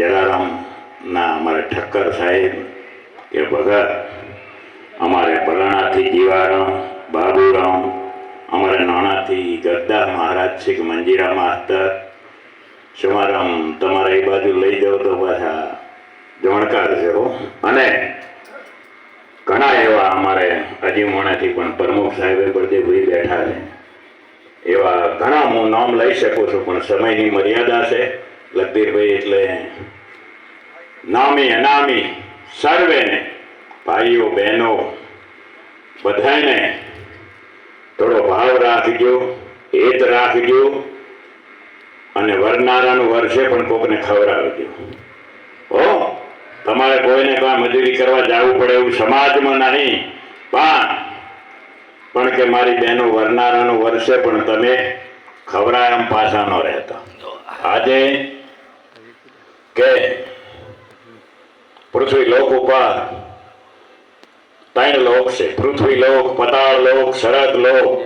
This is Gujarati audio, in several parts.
જલારામના અમારે ઠક્કર સાહેબ એ ભગત, અમારે બલાણાથી જીવારામ બાબુરામ, અમારે નાણાથી ગદ્દા મહારાજ કે મંજીરા માસ્તર. સમારામ તમારે એ બાજુ લઈ જાઓ તો પાછા જોણકાર છે અને ઘણા એવા અમારે અજીમોણાથી પણ પ્રમુખ સાહેબે બળદેવભાઈ બેઠા છે. એવા ઘણા હું નામ લઈ શકું છું, પણ સમયની મર્યાદા છે. લખબીરભાઈ એટલે નામી અનામી સર્વેને, ભાઈઓ, બહેનો બધાને થોડો ભાવ રાખજો, હેત રાખજો અને વરનારાનું વર્ષે પણ કોકને ખવડાવજો. હો, તમારે કોઈને કોઈ મજૂરી કરવા જવું પડે એવું સમાજમાં નહીં. પણ પણ કે મારી બહેનો વરનારાનું વર્ષે પણ તમે ખવડાયમ પાછા ન રહેતા. આજે કે પૃથ્વી લોક ઉપર ત્રણ લોક છે. પૃથ્વી લોક, પતાળ લોક, શરદ લોક.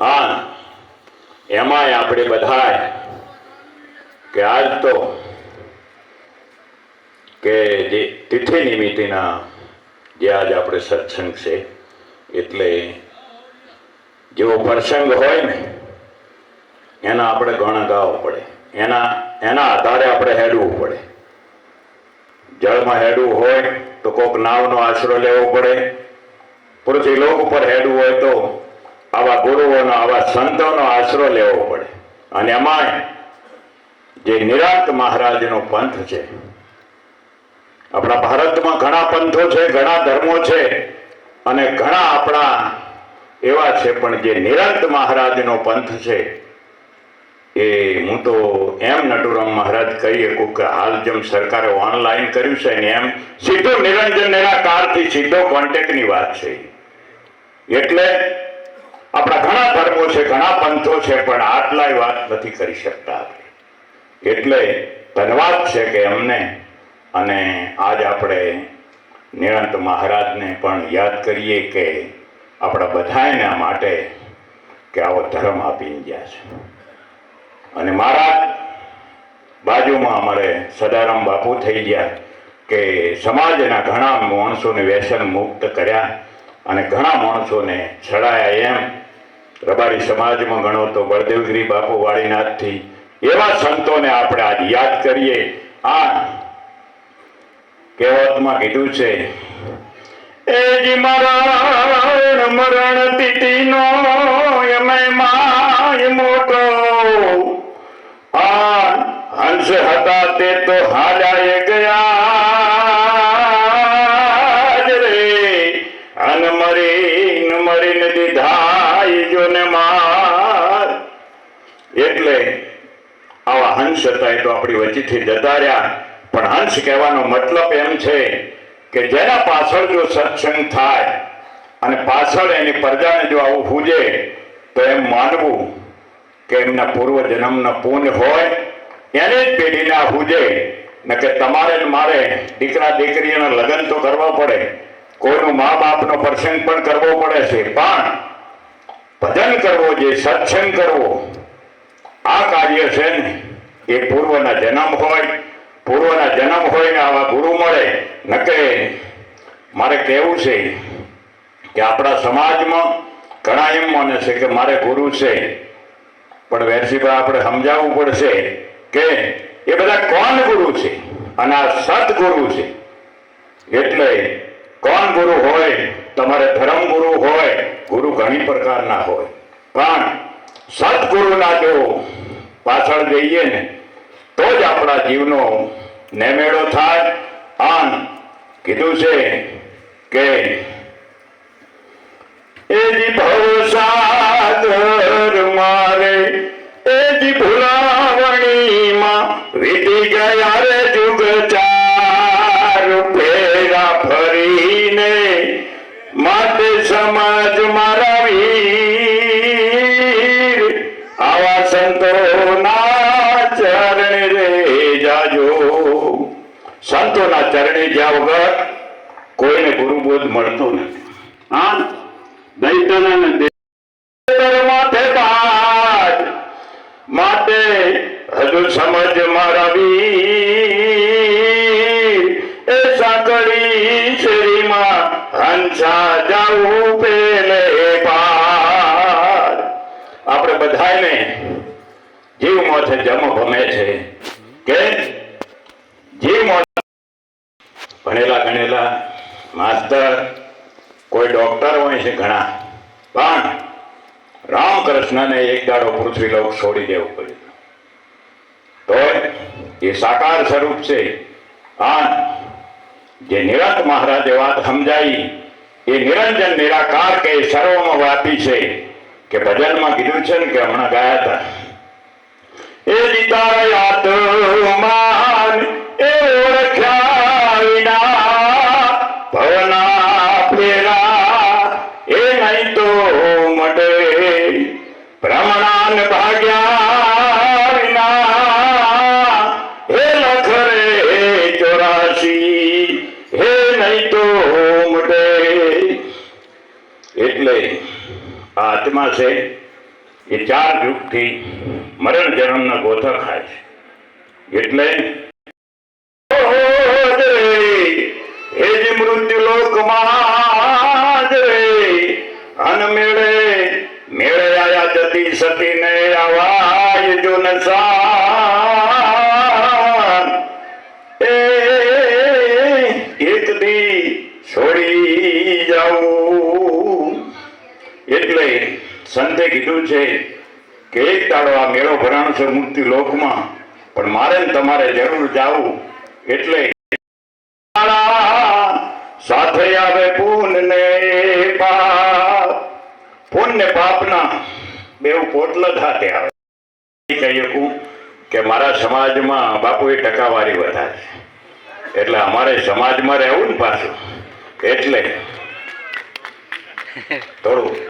હા, એમાંય આપણે બધાય કે આજ તો કે જે તિથિ નિમિત્તેના જે આજ આપણે સત્સંગ છે, એટલે જેવો પ્રસંગ હોય ને, એના આપણે ગણ ગાવો પડે. એના એના આધારે આપણે હેડવું પડે. જળમાં હેડવું હોય તો કોક નાવનો આશરો લેવો પડે. પૃથ્વી લોક ઉપર હેડવું હોય તો આવા ગુરુઓનો, આવા સંતોનો આશરો લેવો પડે. અને અમાય જે નિરાંત મહારાજનો પંથ છે, આપણા ભારતમાં ઘણા પંથો છે, ઘણા ધર્મો છે, અને ઘણા આપણા એવા છે, પણ જે નિરંત મહારાજનો પંથ છે એ હું તો એમ નટુરામ મહારાજ કહી શકું કે હાલ જેમ સરકારે ઓનલાઈન કર્યું છે ને એમ સીધો નિરંજન એના કારથી સીધો કોન્ટેક્ટની વાત છે. એટલે આપણા ઘણા ધર્મો છે, ઘણા પંથો છે, પણ આટલાય વાત નથી કરી શકતા આપણે. એટલે ધન્યવાદ છે કે અમને અને આજ આપણે નિરંત મહારાજને પણ યાદ કરીએ કે આપણા બધાને માટે કે આવો ધર્મ આપીને ગયા છે. અને મારા બાજુમાં અમારે સદારામ બાપુ થઈ ગયા કે સમાજના ઘણા માણસોને વ્યસન મુક્ત કર્યા અને ઘણા માણસોને છડાયા એમ. રબારી સમાજમાં ગણો તો બળદેવગીરી બાપુ વાળીનાથથી એવા સંતોને આપણે આજ યાદ કરીએ. આ કહેવતમાં કીધું છે, એ જી મરણ મરણ તિથિનો હંસ હતા તે તો હાડાએ ગયા જ રે. અન મરીન મરીન દીધા જોને માર. એટલે આવા હંસ હતા એ તો આપણી વચ્ચેથી જતા રહ્યા. પણ હંસ કહેવાનો મતલબ એમ છે કે જેના પાછળ જો સત્સંગ થાય અને પાછળ એની પ્રજાને જો આવું પૂજે તો એમ માનવું કે એમના પૂર્વ જન્મના હોય એને જ પેઢીના હુજે ને કે તમારે મારે દીકરા દીકરીના લગ્ન તો કરવા પડે. કોઈનું મા બાપનો પ્રસંગ પણ કરવો પડે છે. પણ ભજન કરવો જે સત્સંગ કરવો, આ કાર્ય છે ને એ પૂર્વના જન્મ હોય, પૂર્વના જન્મ હોય ને આવા ગુરુ મળે. નકે મારે કહેવું છે કે આપણા સમાજમાં ઘણા એમ માને છે કે મારે ગુરુ છે. પણ વેરસીભાઈ, આપણે સમજાવવું પડશે કે એ બધા કોણ ગુરુ છે? અને આ સદગુરુ છે. એટલે કોણ ગુરુ હોય? તમારે ધર્મ ગુરુ હોય, ગુરુ ઘણી પ્રકારના હોય. પણ સદગુરુના જો પાછળ જઈએ ને, તો જ આપણા જીવનો નેમેળો થાય. આમ કીધું છે કે એજી ભવસાગર મારે ગુરુના ચરણે જ્યાં વગર કોઈને ગુરુબોધ મળતો નથી. હા? દૈત્યના માટે હજુ સમજ મારવી. એ સાંકળી શેરીમાં હંસા જાવું પેલે પાર. આપણે બધાને જીવમાં છે જમ ભમે છે. કે ભણેલા ગણેલા, માસ્તર, કોઈ ડૉક્ટર હોય છે ઘણા, પણ રામકૃષ્ણને એક દાડો પૃથ્વી લોક છોડી દેવું પડ્યું. તો એ સાકાર સ્વરૂપ છે. પણ જે નિરંત મહારાજે વાત સમજાઈ, એ નિરંજન નિરાકાર કે સર્વમાં વ્યાપી છે કે ભજનમાં કીધું છે ને કે હમણાં ગયા હતા. એ દીદાર આત્માન એ ઓળખ્યા આ છે એ ચાર યુગથી મરણ જન્મના ગોથા ખાય છે એટલે એ જ મૃત્યુ લોકમાં કીધું છે કે એક દાડો આ મેળો ભરાણો છે મુક્તિ લોકમાં પણ મારે તમારે જરૂર જાવું. એટલે સાથે આવે પૂન ને પાપ. પૂન ને પાપના બે પોટલ હાથે આવે. કહી શકું કે મારા સમાજમાં બાપુએ ટકાવારી વધારે. એટલે અમારે સમાજમાં રહેવું ને પાછું. એટલે થોડું